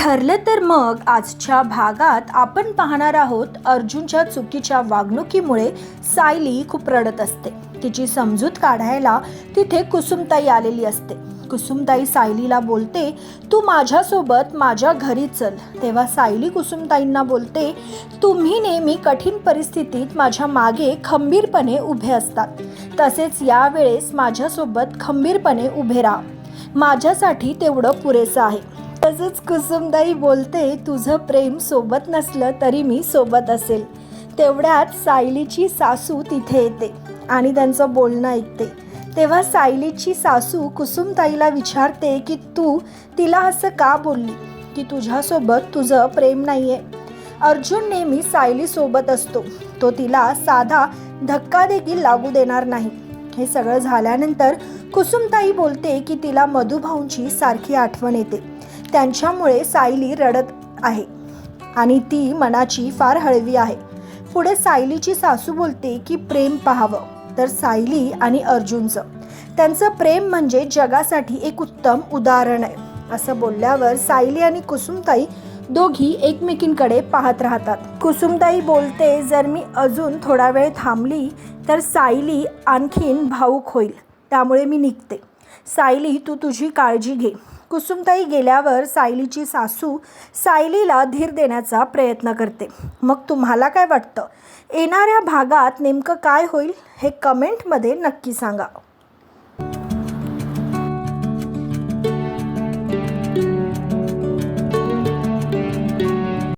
ठरलं तर मग आजच्या भागात आपण पाहणार आहोत अर्जुनच्या चुकीच्या वागणुकीमुळे सायली खूप रडत असते. तिची समजूत काढायला तिथे कुसुमताई आलेली असते. कुसुमताई सायलीला बोलते तू माझ्यासोबत माझ्या घरी चल. तेव्हा सायली कुसुमताईंना बोलते तुम्ही नेहमी कठीण परिस्थितीत माझ्या मागे खंबीरपणे उभे असतात. तसेच यावेळेस माझ्यासोबत खंबीरपणे उभे राहा. माझ्यासाठी तेवढं पुरेसं आहे. तसंच कुसुमताई बोलते तुझं प्रेम सोबत नसलं तरी मी सोबत असेल. तेवढ्यात सायलीची सासू तिथे येते आणि त्यांचं बोलणं ऐकते. तेव्हा सायलीची सासू कुसुमताईला विचारते की तू तिला असं का बोलली? की तुझ्यासोबत तुझं प्रेम नाही आहे अर्जुन नेहमी सायलीसोबत असतो. तो तिला साधा धक्का देखील लागू देणार नाही. हे सगळं झाल्यानंतर कुसुमताई बोलते की तिला मधुभाऊंची सारखी आठवण येते. त्यांच्यामुळे सायली रडत आहे आणि ती मनाची फार हळवी आहे. पुढे सायलीची सासू बोलते की प्रेम पाहावं. तर सायली आणि अर्जुनचं. त्यांचं प्रेम म्हणजे जगासाठी एक उत्तम उदाहरण आहे असं बोलल्यावर सायली आणि कुसुमताई दोघी एकमेकींकडे पाहत राहतात. कुसुमताई बोलते जर मी अजून थोडा वेळ थांबली तर सायली आणखीन भाऊक होईल. त्यामुळे मी निघते. सायली तू तुझी काळजी घे. कुसुमताई गेल्यावर सायलीची सासू सायलीला धीर देण्याचा प्रयत्न करते. मग तुम्हाला काय वाटतं? येणाऱ्या भागात नेमकं काय होईल? हे कमेंटमध्ये नक्की सांगा.